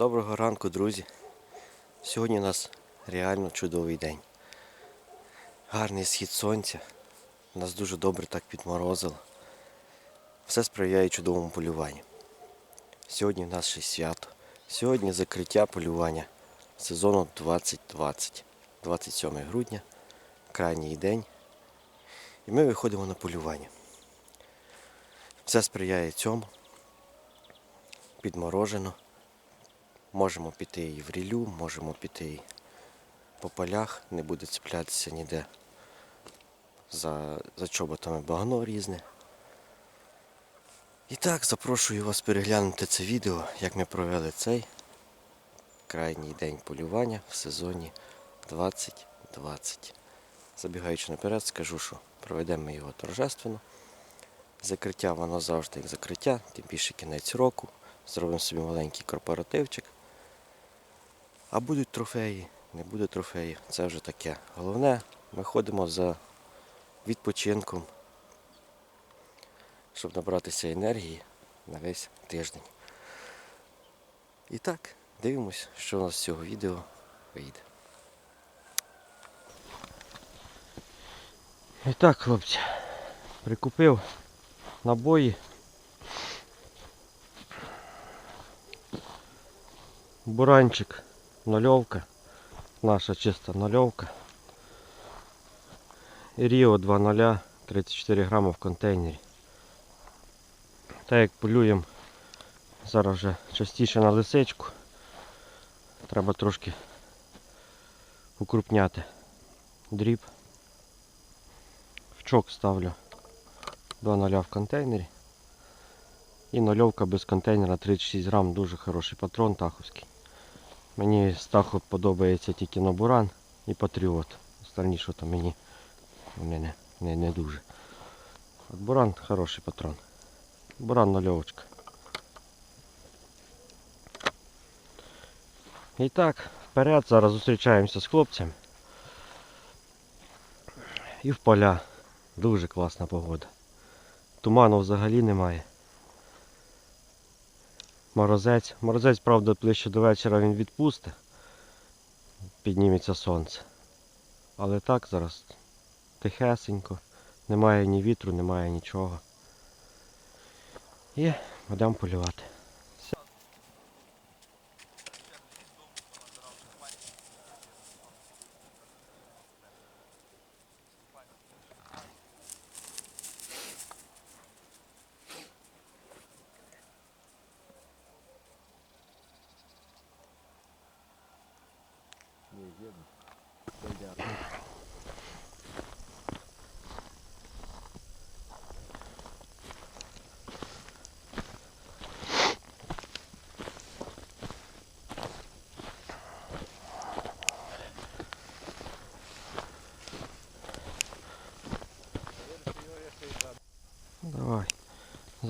Доброго ранку, друзі. Сьогодні у нас реально чудовий день. Гарний схід сонця. Нас дуже добре так підморозило. Все сприяє чудовому полюванню. Сьогодні в нас ще свято. Сьогодні закриття полювання сезону 2020. 27 грудня, крайній день. І ми виходимо на полювання. Все сприяє цьому. Підморожено. Можемо піти і в рілю, можемо піти і по полях, не буде цеплятися ніде за, за чоботами багно різне. І так, запрошую вас переглянути це відео, як ми провели цей крайній день полювання в сезоні 2020. Забігаючи наперед, скажу, що проведемо ми його торжественно. Закриття воно завжди як закриття, тим більше кінець року. Зробимо собі маленький корпоративчик. А будуть трофеї, не буде трофеїв, це вже таке. Головне, ми ходимо за відпочинком, щоб набратися енергії на весь тиждень. І так, дивимось, що у нас з цього відео вийде. І так, хлопці, прикупив набої. Буранчик, нульовка, наша чиста нульовка. І Ріо 2.0, 34 грама в контейнері. Так як полюємо зараз вже частіше на лисичку, треба трошки укрупняти дріб. В чок ставлю 2.0 в контейнері. І нульовка без контейнера 36 грам, дуже хороший патрон таховський. Мені з таху подобається тільки Нобуран і Патріот. Остальні що там мені вони не, не, не дуже. От Буран хороший патрон. Буран нульовочка. І так, вперед, зараз зустрічаємося з хлопцями. І в поля. Дуже класна погода. Туману взагалі немає. Морозець. Морозець, правда, ближче до вечора він відпусте. Підніметься сонце. Але так зараз тихесенько. Немає ні вітру, немає нічого. І будемо полювати.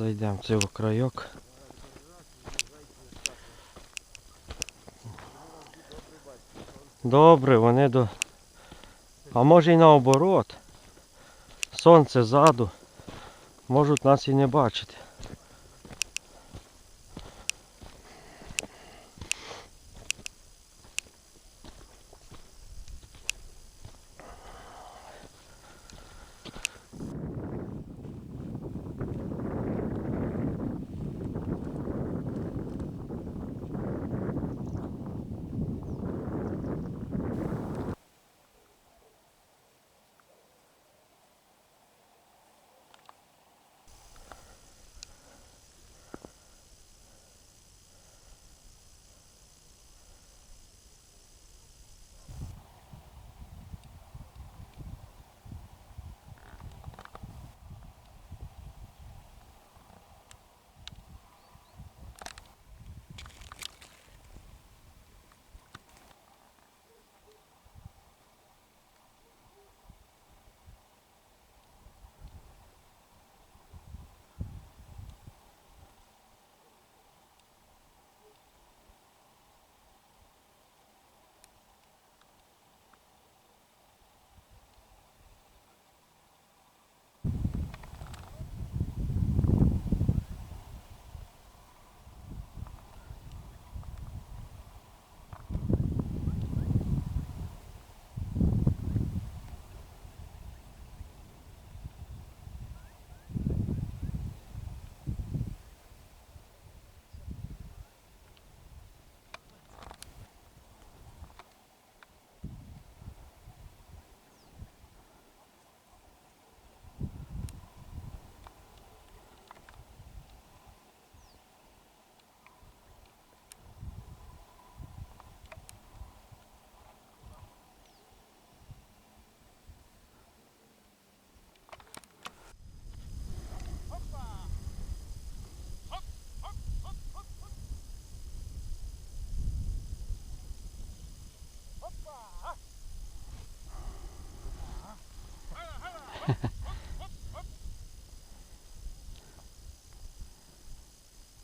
Зайдемо в цей крайок. Добре, вони до. А може і наоборот. Сонце ззаду. Можуть нас і не бачити.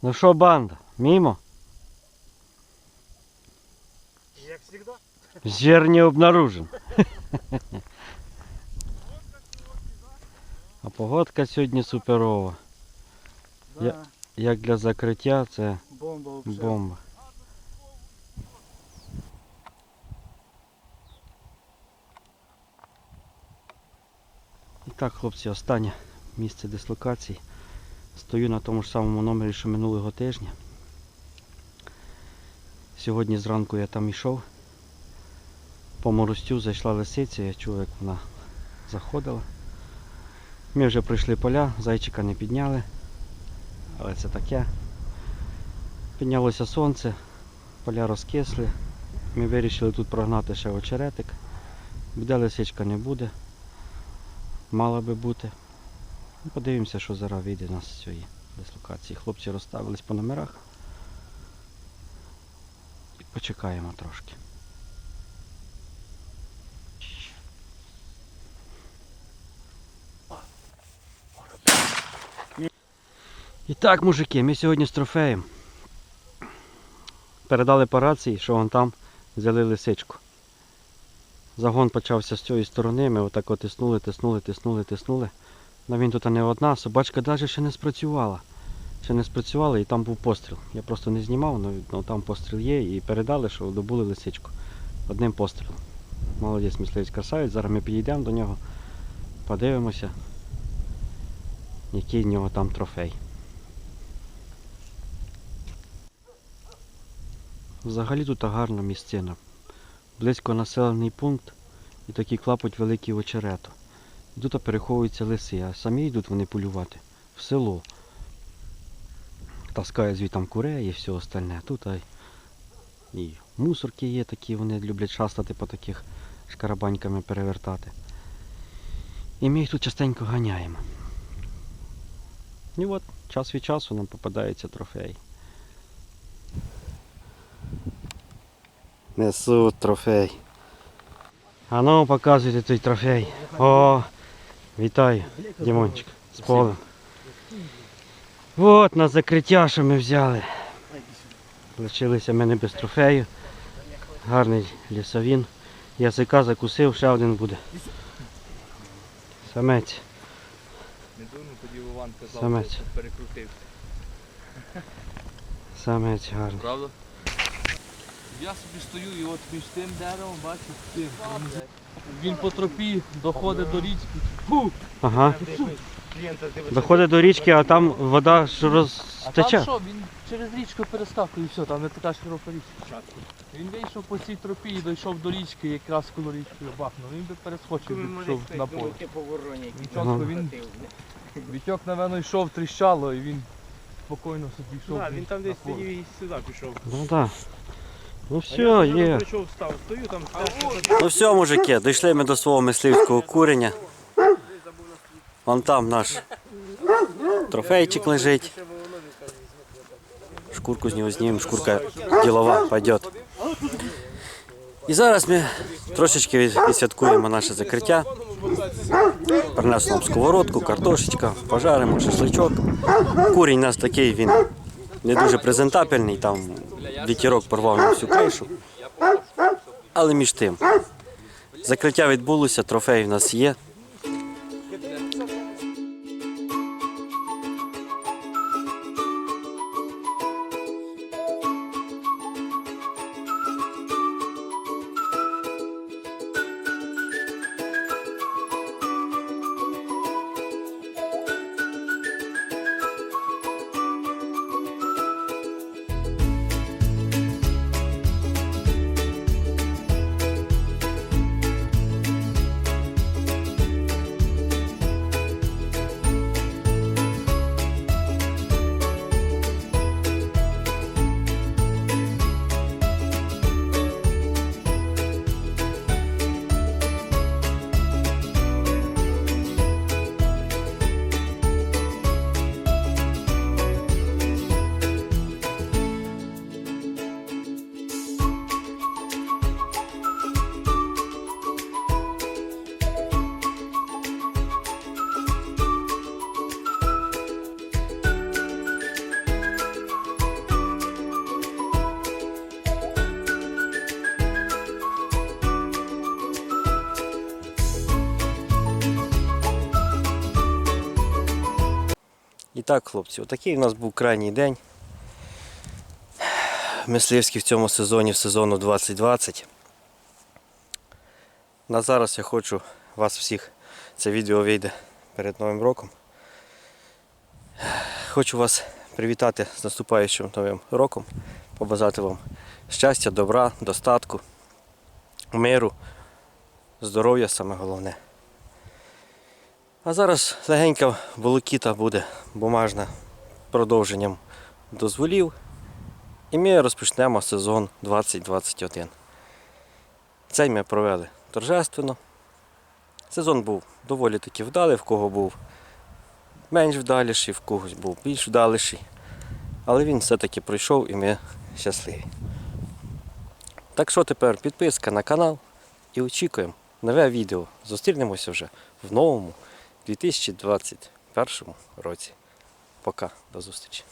Ну що, банда, мимо? Як завжди. Зер не обнаружен. А погодка сьогодні суперова. Я- Да. Як для закриття, це Бомба бомба. І так, хлопці, останнє місце дислокації. Стою на тому ж самому номері, що минулого тижня. Сьогодні зранку я там йшов. По моростю зайшла лисиця, я чув, як вона заходила. Ми вже пройшли поля, зайчика не підняли. Але це таке. Піднялося сонце, поля розкисли. Ми вирішили тут прогнати ще очеретик. Буде лисичка не буде. Мала би бути. Подивимося, що зараз вийде у нас з цієї дислокації. Хлопці розставились по номерах. І почекаємо трошки. І так, мужики, ми сьогодні з трофеєм. Передали по рації, що вон там взяли лисичку. Загон почався з цієї сторони, ми отак от тиснули, тиснули, тиснули, тиснули. Но він тут не одна, собачка навіть ще не спрацювала. Ще не спрацювала і там був постріл. Я просто не знімав, але там постріл є і передали, що добули лисичку. Одним пострілом. Молодець, мисливець красавець. Зараз ми підійдемо до нього, подивимося, який в нього там трофей. Взагалі тут гарна місцина. Близько населений пункт і такий клапоть великий очерету. Тут переховуються лиси, а самі йдуть вони полювати в село. Таскають звітам курей і все остальне. Тут а, і мусорки є такі, вони люблять шастати по таких шкарабаньками перевертати. І ми їх тут частенько ганяємо. І от час від часу нам попадається трофей. Несу трофей. А ну показуйте той трофей. О, вітаю, Дімончик, з полем. От на закриття, що ми взяли. Лишилися ми не без трофею. Гарний лісовін. Язика закусив, ще один буде. Самець. Не думаю, тоді Іван казав, що перекрутився. Самець гарний. Правда? Я собі стою і от між тим деревом, бачиш, тим. Він по тропі доходить до річки. Фу! Ага. Доходить до річки, а там вода ж А там розтече. що, він через річку перескакує і все, там не така широка річка. Він вийшов по цій тропі і дійшов до річки, якраз коло річки бахнув. Він би перескочив, би пішов на поле. Він Ага. він вітьок, напевно, йшов, тріщало і він спокійно собі йшов. Да, він там десь на поле. і сюди пішов. Ну так. Ну все, є. Прийшов, став, стою там. Ну все, мужики, дійшли ми до свого мисливського курення. Вон там наш трофейчик лежить. Шкурку з нього знімемо, шкурка ділова пойдет. І зараз ми трошечки від- відсвяткуємо наше закриття. Принесемо сковородку, картошечка, пожаримо, шашличок. Курінь у нас такий, він не дуже презентабельний, там вітірок порвав на всю кришу. Але між тим, закриття відбулося, трофей в нас є. Так, хлопці, отакий у нас був крайній день. Мисливський в цьому сезоні, в сезону 2020. На зараз я хочу вас всіх, це відео вийде перед Новим роком. Хочу вас привітати з наступаючим новим роком, побажати вам щастя, добра, достатку, миру, здоров'я саме головне. А зараз легенька волокіта буде бумажна продовженням дозволів. І ми розпочнемо сезон 2021. Цей ми провели торжественно. Сезон був доволі таки вдалий, в кого був менш вдаліший, в когось був більш вдаліший. Але він все-таки пройшов і ми щасливі. Так що тепер підписка на канал і очікуємо нове відео. Зустрінемося вже в новому 2021 році. Пока, до зустрічі.